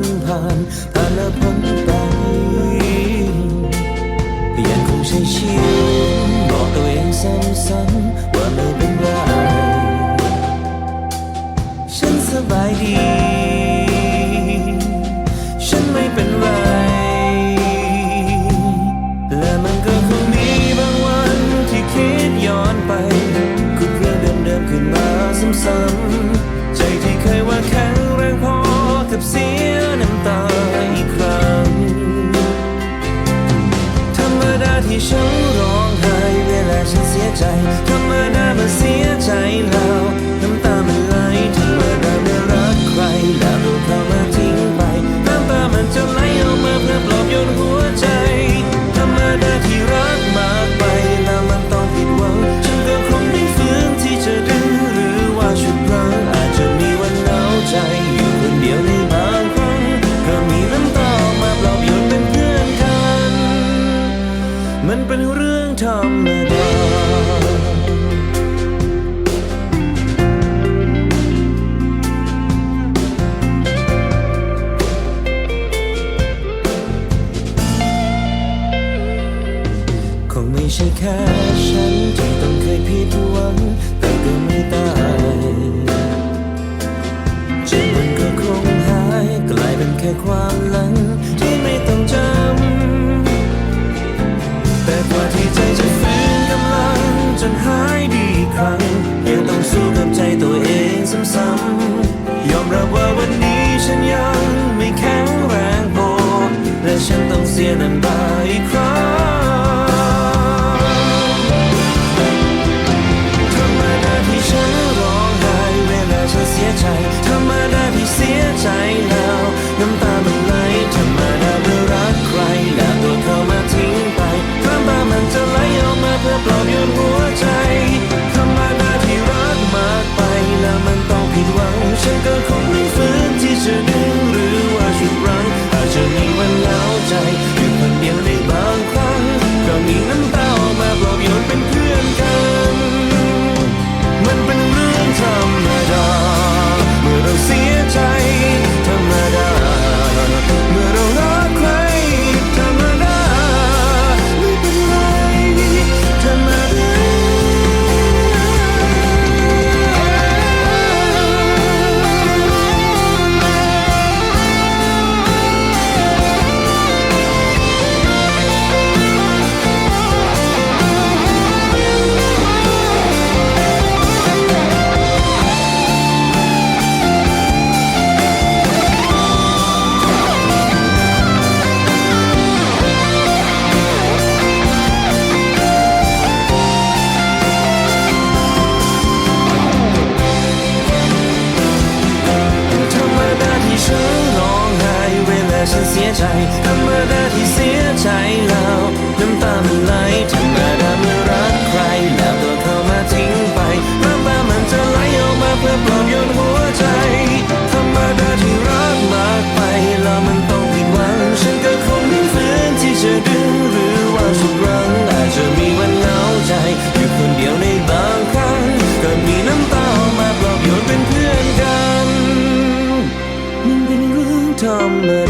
นผ่านผ่านและพ้นไปยังคงใช้ชีวบอกตัวเองซ้ำๆว่าไม่เป็นไรฉันสบายดี ฉันไม่เป็นไร และมันก็คงมีบางวันที่คิดย้อนไปคุณเรื่องเดิมขึ้นมาซ้ำๆ ที่ฉันร้องไห้เวลาฉันเสียใจทำไมน่ามาเสียใจแล้ว ใช่แค่ฉันที่ต้องเคยผิดหวังแต่ก็ไม่ตายจจมันก็คงหายกลายเป็นแค่ความหลังที่ไม่ต้องจำแต่กว่าที่ใจจะฟื้นกำลังจนหายดีครั้งยังต้องสู้กับใจตัวเองซ้ำๆยอมรับว่าวันนี้ฉันยังไม่แข็งแรงพอและฉันต้องเสียน้ำตาอีกครั้ง ใจ ธรรมดาที่เสียใจแล้วน้ำตามันไหลธรรมดาเมื่อรักใคร แล้วตัวเข้ามาทิ้งไปน้ำตามันจะไหลออกมาเพื่อปลอบโยนหัวใจ ธรรมดาที่รักมากไปแล้วมันต้องผิดหวัง ฉันก็คงไม่ฝืนที่จะดึงหรือว่าทุกรั้งอาจจะมีวันเหงาใจอยู่คนเดียวในบางครั้งก็มีน้ำตาออกมาปลอบโยนเป็นเพื่อนกันมันเป็นเรื่องธรรมดา